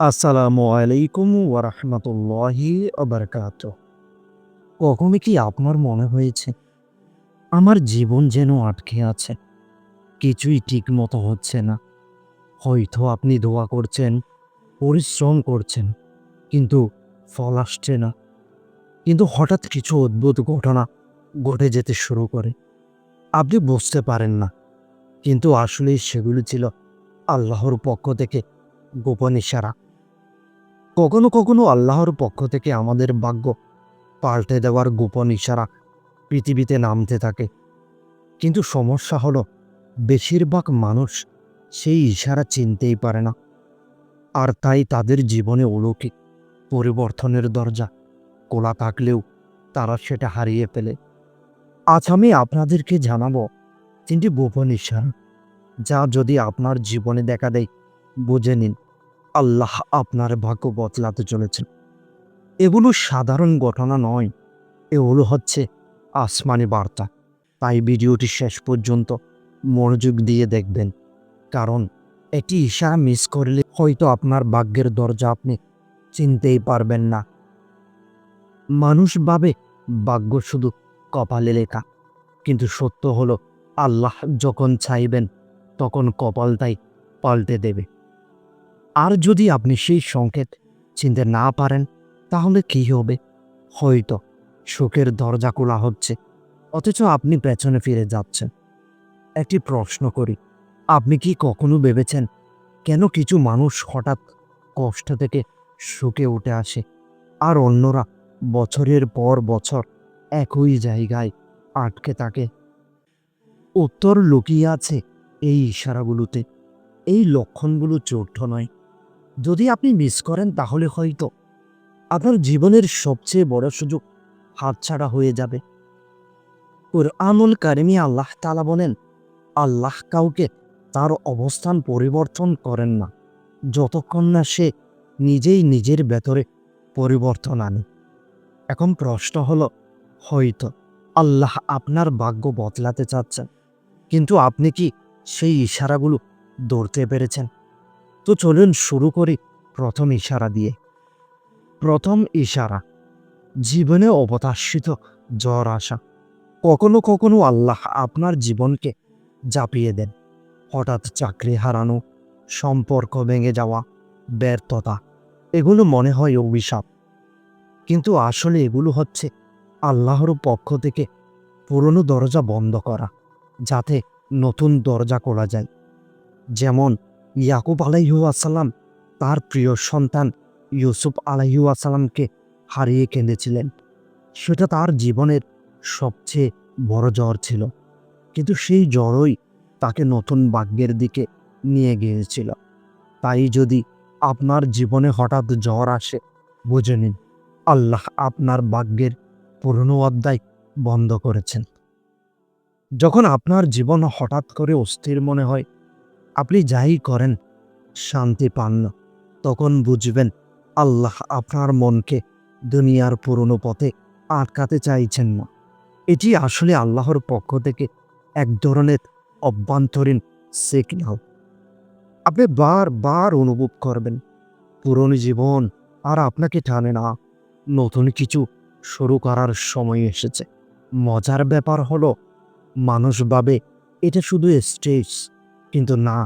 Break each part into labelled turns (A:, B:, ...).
A: আসসালামু আলাইকুম ওরহমতুল্লাহি আবরকাত কখনো কি আপনার মনে হয়েছে, আমার জীবন যেন আটকে আছে, কিছুই ঠিক মতো হচ্ছে না? হয়তো আপনি দোয়া করছেন, পরিশ্রম করছেন, কিন্তু ফল আসছে না। কিন্তু হঠাৎ কিছু অদ্ভুত ঘটনা ঘটে যেতে শুরু করে। আপনি বুঝতে পারেন না, কিন্তু আসলে সেগুলো ছিল আল্লাহর পক্ষ থেকে গোপন ইশারা। কখনো কখনো আল্লাহর পক্ষ থেকে আমাদের ভাগ্য পাল্টে দেওয়ার গোপন ইশারা পৃথিবীতে নামতে থাকে। কিন্তু সমস্যা হলো, বেশিরভাগ মানুষ সেই ইশারা চিনতেই পারে না। আর তাই তাদের জীবনে অলৌকিক পরিবর্তনের দরজা খোলা থাকলেও তারা সেটা হারিয়ে ফেলে। আজ আমি আপনাদেরকে জানাব তিনটি গোপন ইশারা, যা যদি আপনার জীবনে দেখা দেয়, বুঝে নিন। আল্লাহ আপনার ভাগ্য বদলাতে চলেছেন। এগুলো সাধারণ ঘটনা নয় এগুলো হচ্ছে আসমানি বার্তা। তাই ভিডিওটি শেষ পর্যন্ত মনোযোগ দিয়ে দেখবেন। কারণ এটি ইশারা মিস করলে হয়তো আপনার ভাগ্যের দরজা আপনি চিনতেই পারবেন না। মানুষ ভাবে ভাগ্য শুধু কপালে লেখা, কিন্তু সত্য হলো আল্লাহ যখন চাইবেন তখন কপালটাই পাল্টে দেবে। আর যদি আপনি সেই সংকেত চিনতে না পারেন, তাহলে কি হবে? হয়তো সুখের দরজা খোলা হচ্ছে, অথচ আপনি পেছনে ফিরে যাচ্ছেন। একটি প্রশ্ন করি, আপনি কি কখনো ভেবেছেন কেন কিছু মানুষ হঠাৎ কষ্ট থেকে সুখে উঠে আসে, আর অন্যরা বছরের পর বছর একই জায়গায় আটকে থাকে? উত্তর লুকিয়ে আছে এই ইশারাগুলোতে। এই লক্ষণগুলো চোট্ট নয় যদি আপনি মিস করেন তাহলে হয়তো আপনার জীবনের সবচেয়ে বড় সুযোগ হাতছাড়া হয়ে যাবে। কোরআনুল কারিমি আল্লাহ তালা বলেন, আল্লাহ কাউকে তার অবস্থান পরিবর্তন করেন না, যতক্ষণ না সে নিজেই নিজের ভেতরে পরিবর্তন আনে। এখন প্রশ্ন হলো, হয়তো আল্লাহ আপনার ভাগ্য বদলাতে চাচ্ছেন, কিন্তু আপনি কি সেই ইশারাগুলো ধরতে পেরেছেন? তো চলুন শুরু করি প্রথম ইশারা দিয়ে। প্রথম ইশারা, জীবনে অবতাশিত জ্বর আসা। কখনো কখনো আল্লাহ আপনার জীবনকে জাপিয়ে দেন। হঠাৎ চাকরি হারানো, সম্পর্ক ভেঙে যাওয়া, ব্যর্থতা, এগুলো মনে হয় অভিশাপ। কিন্তু আসলে এগুলো হচ্ছে আল্লাহর পক্ষ থেকে পুরনো দরজা বন্ধ করা, যাতে নতুন দরজা খোলা যায়। যেমন ইয়াকুব আলাইহু আসাল্লাম তার প্রিয় সন্তান ইউসুফ আলাইহু আসাল্লামকে হারিয়ে কেঁদেছিলেন। সেটা তার জীবনের সবচেয়ে বড় জ্বর ছিল, কিন্তু সেই জ্বরই তাকে নতুন ভাগ্যের দিকে নিয়ে গিয়েছিল। তাই যদি আপনার জীবনে হঠাৎ জ্বর আসে, বুঝে নিন, আল্লাহ আপনার ভাগ্যের পুরনো অধ্যায় বন্ধ করেছেন। যখন আপনার জীবন হঠাৎ করে অস্থির মনে হয় আপনি যাই করেন, শান্তি পান না। তখন বুঝবেন, আল্লাহ আপনার মনকে দুনিয়ার পুরনো পথে আটকাতে চাইছেন না। এটি আসলে আল্লাহর পক্ষ থেকে এক ধরনের অভ্যন্তরীণ সিগন্যাল আপনি বারবার অনুভব করবেন, পুরনো জীবন আর আপনাকে টানে না। নতুন কিছু শুরু করার সময় এসেছে। মজার ব্যাপার হলো মানুষ ভাবে এটা শুধু স্টেজ কিন্তু না,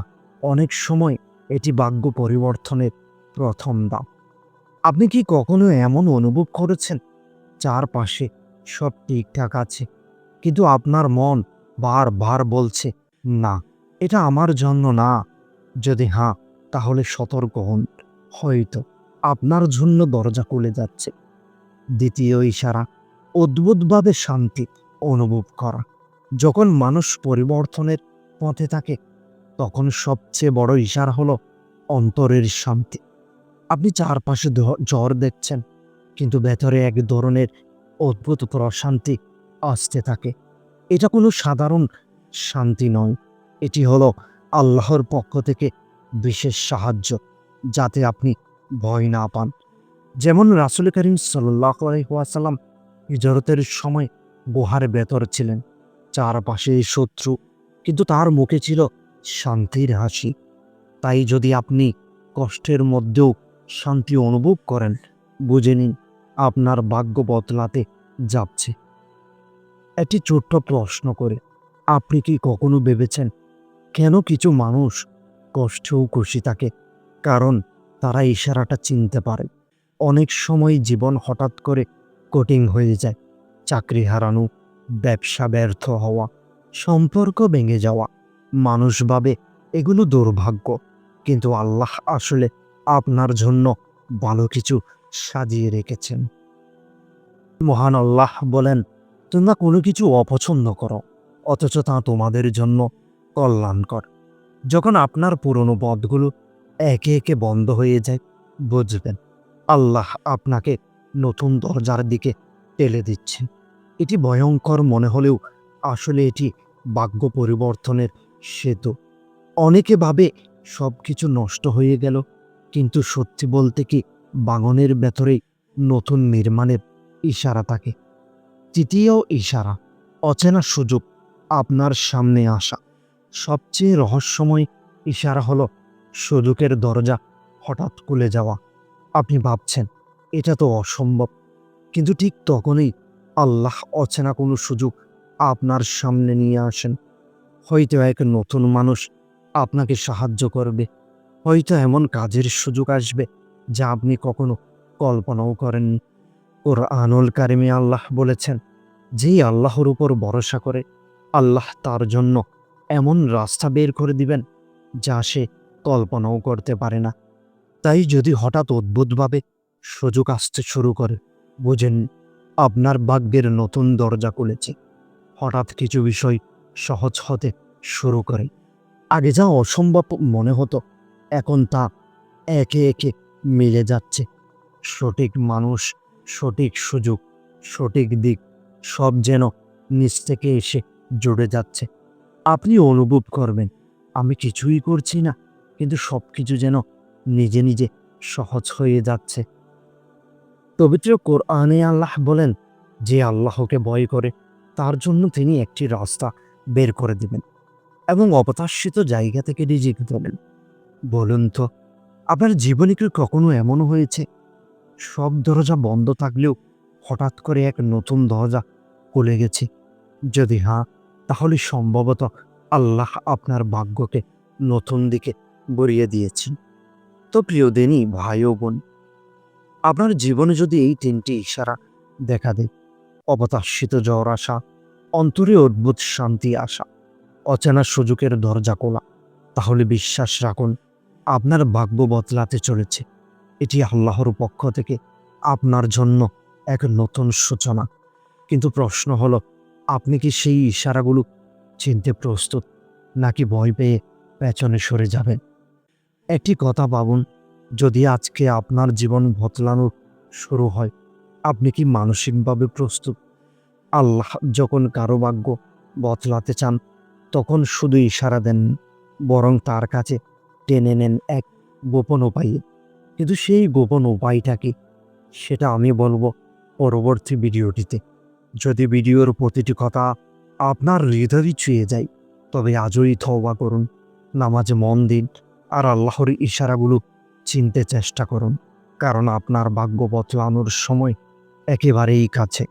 A: অনেক সময় এটি ভাগ্য পরিবর্তনের প্রথম দাম আপনি কি কখনো এমন অনুভব করেছেন? চারপাশে সব ঠিকঠাক আছে, কিন্তু আপনার মন বারবার বলছে, না, এটা আমার জন্য না। যদি হ্যাঁ তাহলে সতর্ক হন। হয়তো আপনার জন্য দরজা খুলে যাচ্ছে। দ্বিতীয় ইশারা, অদ্ভুতভাবে শান্তি অনুভব করা। যখন মানুষ পরিবর্তনের পথে থাকে তখন সবচেয়ে বড় ইশারা হলো অন্তরের শান্তি। আপনি চারপাশে জ্বর দেখছেন, কিন্তু ভেতরে এক ধরনের অদ্ভুত প্রশান্তি আসতে থাকে। এটা কোনো সাধারণ শান্তি নয়, এটি হলো আল্লাহর পক্ষ থেকে বিশেষ সাহায্য, যাতে আপনি ভয় না পান। যেমন রাসুল করিম সাল্লাহ আলহিহাসাল্লাম হিজরতের সময় গুহার ভেতর ছিলেন, চারপাশে শত্রু, কিন্তু তার মুখে ছিল শান্তির হাসি। তাই যদি আপনি কষ্টের মধ্যেও শান্তি অনুভব করেন, বুঝে নিন আপনার ভাগ্য বদলাতে যাচ্ছে। একটি ছোট্ট প্রশ্ন করে, আপনি কি কখনো ভেবেছেন কেন কিছু মানুষ কষ্টেও খুশি থাকে? কারণ তারা ইশারাটা চিনতে পারে। অনেক সময় জীবন হঠাৎ করে কঠিন হয়ে যায়। চাকরি হারানো, ব্যবসা ব্যর্থ হওয়া, সম্পর্ক ভেঙে যাওয়া মানুষ ভাবে এগুলো দুর্ভাগ্য। কিন্তু আল্লাহ আসলে আপনার জন্য ভালো কিছু সাজিয়ে রেখেছেন। মহান আল্লাহ বলেন, তোমরা কোনো কিছু অপছন্দ করো, অথচ তা তোমাদের জন্য কল্যাণকর। যখন আপনার পুরনো পথগুলো একে একে বন্ধ হয়ে যায়, বুঝবেন আল্লাহ আপনাকে নতুন দরজার দিকে টেলে দিচ্ছেন এটি ভয়ঙ্কর মনে হলেও আসলে এটি ভাগ্য পরিবর্তনের সেতু অনেকে ভাবে সব কিছু নষ্ট হয়ে গেল, কিন্তু সত্যি বলতে কি বাঙনের ভেতরেই নতুন নির্মাণের ইশারা থাকে? তৃতীয় ইশারা, অচেনা সুযোগ, আপনার সামনে আসা। সবচেয়ে রহস্যময় ইশারা হলো সুযোগের দরজা হঠাৎ খুলে যাওয়া। আপনি ভাবছেন, এটা তো অসম্ভব। কিন্তু ঠিক তখনই আল্লাহ অচেনা কোনো সুযোগ আপনার সামনে নিয়ে আসেন। হয়তো এক নতুন মানুষ আপনাকে সাহায্য করবে। হয়তো এমন কাজের সুযোগ আসবে যা আপনি কখনো কল্পনাও করেননি। ওর আনুল কারিমে আল্লাহ বলেছেন, যেই আল্লাহর উপর ভরসা করে, আল্লাহ তার জন্য এমন রাস্তা বের করে দিবেন যা সে কল্পনাও করতে পারে না। তাই যদি হঠাৎ অদ্ভুতভাবে সুযোগ আসতে শুরু করে, বোঝেন আপনার ভাগ্যের নতুন দরজা খুলেছে। হঠাৎ কিছু বিষয় সহজ হতে শুরু করে। আগে যা অসম্ভব মনে হতো, এখন তা একে একে মিলে যাচ্ছে। সঠিক মানুষ, সঠিক সুযোগ, সঠিক দিক, সব যেন নিচ থেকে এসে জুড়ে যাচ্ছে। আপনি অনুভব করবেন, আমি কিছুই করছি না, কিন্তু সব কিছু যেন নিজে নিজে সহজ হয়ে যাচ্ছে। পবিত্র কোরআনে আল্লাহ বলেন, যে আল্লাহকে ভয় করে, তার জন্য তিনি একটি রাস্তা বের করে দিবেন এবং অপতাশ্রিত জায়গা থেকে রিজিক দেবেন বলুন তো, আপনার জীবনে কি কখনো এমন হয়েছে? সব দরজা বন্ধ থাকলেও হঠাৎ করে এক নতুন দরজা খুলে গেছে। যদি হ্যাঁ তাহলে সম্ভবত আল্লাহ আপনার ভাগ্যকে নতুন দিকে বরিয়ে দিয়েছেন। তো প্রিয় দিনই ভাই ও বোন, আপনার জীবনে যদি এই তিনটি ইশারা দেখা দেয় অপতাশ্রিত জ্বর আসা অন্তরে অদ্ভুত শান্তি আসা। অচেনা সুযোগের দরজা খোলা। তাহলে বিশ্বাস রাখুন, আপনার ভাগ্য বদলাতে চলেছে। এটি আল্লাহর পক্ষ থেকে আপনার জন্য এক নতুন সূচনা। কিন্তু প্রশ্ন হলো, আপনি কি সেই ইশারাগুলো চিনতে প্রস্তুত, নাকি ভয় পেয়ে পেছনে সরে যাবেন? একটি কথা ভাবুন, যদি আজকে আপনার জীবন বদলানো শুরু হয়, আপনি কি মানসিকভাবে প্রস্তুত? আল্লাহ যখন কারও ভাগ্য বদলাতে চান, তখন শুধু ইশারা দেন, বরং তার কাছে টেনে নেন এক গোপন উপায়ে। কিন্তু সেই গোপন উপায়টা কি, সেটা আমি বলব পরবর্তী ভিডিওটিতে। যদি ভিডিওর প্রতিটি কথা আপনার হৃদয় ছুঁয়ে যায়, তবে আজই থওবা করুন, নামাজে মন দিন, আর আল্লাহর ইশারাগুলো চিনতে চেষ্টা করুন, কারণ আপনার ভাগ্য বদলানোর সময় একেবারেই কাছে।